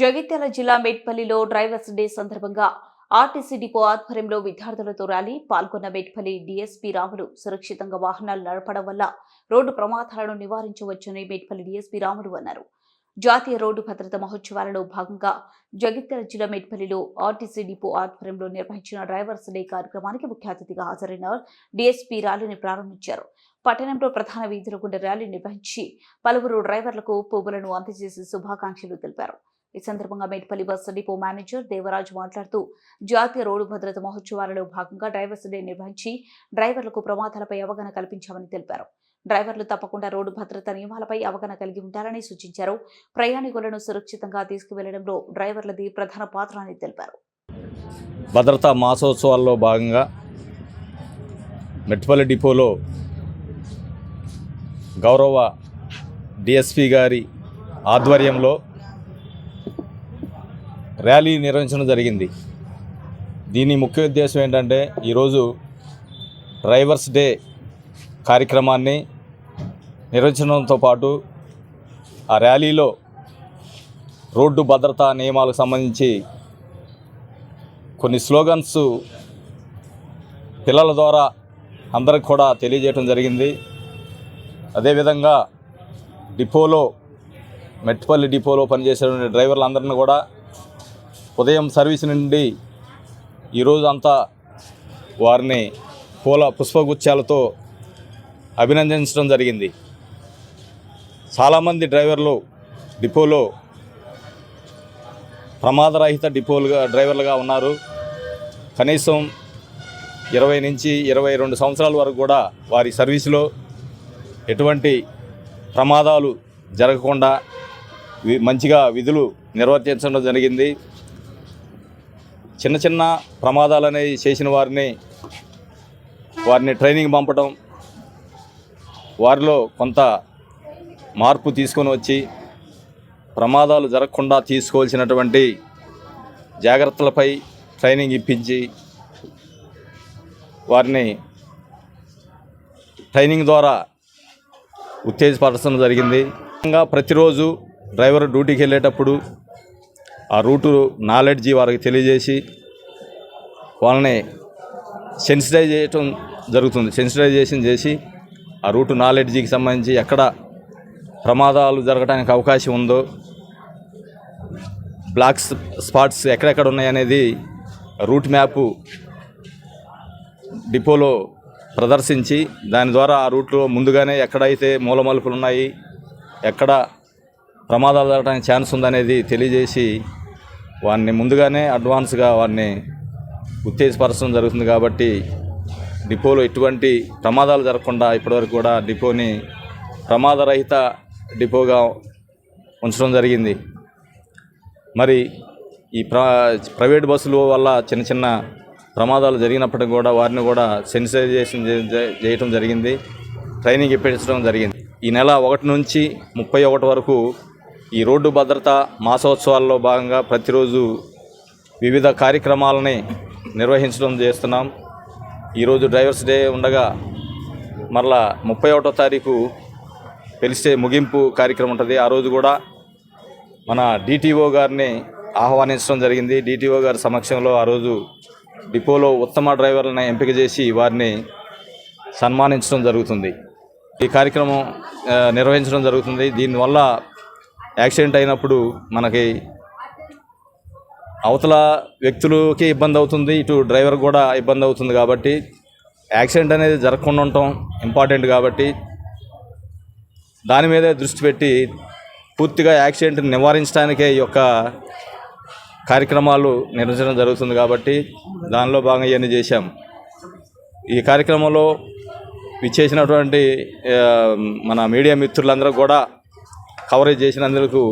జగిత్యాల జిల్లా మేట్పల్లిలో drivers day సందర్భంగా ఆర్టీసీ డిపో ఆధ్వర్యంలో విద్యార్థులతో ర్యాలీ. పాల్గొన్న మేట్పల్లి డీఎస్పీ రాములు సురక్షితంగా వాహనాలు నడపడం వల్ల రోడ్డు ప్రమాదాలను నివారించవచ్చని మేట్పల్లి డీఎస్పీ రాములు అన్నారు. జాతీయ రోడ్డు భద్రత మహోత్సవాలలో భాగంగా జగిత్యాల జిల్లా మేట్పల్లిలో ఆర్టీసీ డిపో ఆధ్వర్యంలో నిర్వహించిన డ్రైవర్స్ డే కార్యక్రమానికి ముఖ్య అతిథిగా హాజరైన డీఎస్పీ ర్యాలీని ప్రారంభించారు. పట్టణంలో ప్రధాన వీధుల గుండా ర్యాలీ నిర్వహించి పలువురు డ్రైవర్లకు పువ్వులను అందజేసి శుభాకాంక్షలు తెలిపారు. ఈ సందర్భంగా Metpally bus depot manager Devaraju మాట్లాడుతూ జాతీయ రోడ్డు భద్రత మహోత్సవాలలో భాగంగా డ్రైవర్స్ డే నిర్వహించి డ్రైవర్లకు ప్రమాదాలపై అవగాహన కల్పించామని తెలిపారు. డ్రైవర్లు తప్పకుండా రోడ్డు భద్రత నియమాలపై అవగాహన కలిగి ఉంటారని సూచించారు. ప్రయాణికులను సురక్షితంగా తీసుకువెళ్ళడంలో డ్రైవర్లది ప్రధాన పాత్ర అని తెలిపారు. భద్రతా మాసోత్సవాల్లో భాగంగా మెట్పల్లి డిపోలో గౌరవ డిఎస్పి గారి ఆధ్వర్యంలో ర్యాలీ నిర్వహించడం జరిగింది. దీని ముఖ్య ఉద్దేశం ఏంటంటే ఈరోజు డ్రైవర్స్ డే కార్యక్రమాన్ని నిర్వహించడంతో పాటు ఆ ర్యాలీలో రోడ్డు భద్రతా నియమాలకు సంబంధించి కొన్ని స్లోగన్స్ పిల్లల ద్వారా అందరికి కూడా తెలియజేయడం జరిగింది. అదేవిధంగా డిపోలో మెట్పల్లి డిపోలో పనిచేసే డ్రైవర్లందరిని కూడా ఉదయం సర్వీస్ నుండి ఈరోజు అంతా వారిని పూల పుష్పగుచ్చాలతో అభినందించడం జరిగింది. చాలామంది డ్రైవర్లు డిపోలో ప్రమాదరహిత డిపోలుగా డ్రైవర్లుగా ఉన్నారు. కనీసం ఇరవై నుంచి ఇరవై రెండు సంవత్సరాల వరకు కూడా వారి సర్వీసులో ఎటువంటి ప్రమాదాలు జరగకుండా మంచిగా విధులు నిర్వర్తించడం జరిగింది. చిన్న చిన్న ప్రమాదాలు అనేవి చేసిన వారిని వారిని ట్రైనింగ్ పంపడం వారిలో కొంత మార్పు తీసుకొని వచ్చి ప్రమాదాలు జరగకుండా తీసుకోవాల్సినటువంటి జాగ్రత్తలపై ట్రైనింగ్ ఇప్పించి వారిని ట్రైనింగ్ ద్వారా ఉత్తేజపరచడం జరిగింది. ఇంకా ప్రతిరోజు డ్రైవర్ డ్యూటీకి వెళ్ళేటప్పుడు ఆ రూటు నాలెడ్జి వారికి తెలియజేసి వాళ్ళని సెన్సిటైజ్ చేయటం జరుగుతుంది. సెన్సిటైజేషన్ చేసి ఆ రూటు నాలెడ్జికి సంబంధించి ఎక్కడ ప్రమాదాలు జరగడానికి అవకాశం ఉందో బ్లాక్ స్పాట్స్ ఎక్కడెక్కడ ఉన్నాయనేది రూట్ మ్యాపు డిపోలో ప్రదర్శించి దాని ద్వారా ఆ రూట్లో ముందుగానే ఎక్కడైతే మూలమలుపులు ఉన్నాయి ఎక్కడ ప్రమాదాలు జరగడానికి ఛాన్స్ ఉందనేది తెలియజేసి వారిని ముందుగానే అడ్వాన్స్గా వారిని ఉత్తేజపరచడం జరుగుతుంది కాబట్టి డిపోలో ఎటువంటి ప్రమాదాలు జరగకుండా ఇప్పటివరకు కూడా డిపోని ప్రమాదరహిత డిపోగా ఉంచడం జరిగింది. మరి ఈ ప్ర ప్రైవేట్ బస్సుల వల్ల చిన్న చిన్న ప్రమాదాలు జరిగినప్పటికీ కూడా వారిని కూడా సెన్సిటైజేషన్ చే- చేయటం జరిగింది. ట్రైనింగ్ ఇప్పించడం జరిగింది. ఈ నెల ఒకటి నుంచి ముప్పై ఒకటి వరకు ఈ రోడ్డు భద్రత మాసోత్సవాల్లో భాగంగా ప్రతిరోజు వివిధ కార్యక్రమాలని నిర్వహించడం చేస్తున్నాం. ఈరోజు డ్రైవర్స్ డే ఉండగా మరలా ముప్పై ఒకటో తారీఖు పిలిస్తే ముగింపు కార్యక్రమం ఉంటుంది. ఆ రోజు కూడా మన డిటిఓ గారిని ఆహ్వానించడం జరిగింది. డిటిఓ గారి సమక్షంలో ఆ రోజు డిపోలో ఉత్తమ డ్రైవర్లను ఎంపిక చేసి వారిని సన్మానించడం జరుగుతుంది. ఈ కార్యక్రమం నిర్వహించడం జరుగుతుంది. దీనివల్ల యాక్సిడెంట్ అయినప్పుడు మనకి అవతల వ్యక్తులకి ఇబ్బంది అవుతుంది ఇటు డ్రైవర్ కూడా ఇబ్బంది అవుతుంది కాబట్టి యాక్సిడెంట్ అనేది జరగకుండా ఉండటం ఇంపార్టెంట్ కాబట్టి దాని మీదే దృష్టి పెట్టి పూర్తిగా యాక్సిడెంట్ని నివారించడానికే ఈ యొక్క కార్యక్రమాలు నిర్వహించడం జరుగుతుంది కాబట్టి దానిలో భాగంగా ఇవన్నీ చేశాం. ఈ కార్యక్రమంలో విచ్చేసినటువంటి మన మీడియా మిత్రులందరూ కూడా కవరేజ్ చేసినందుకు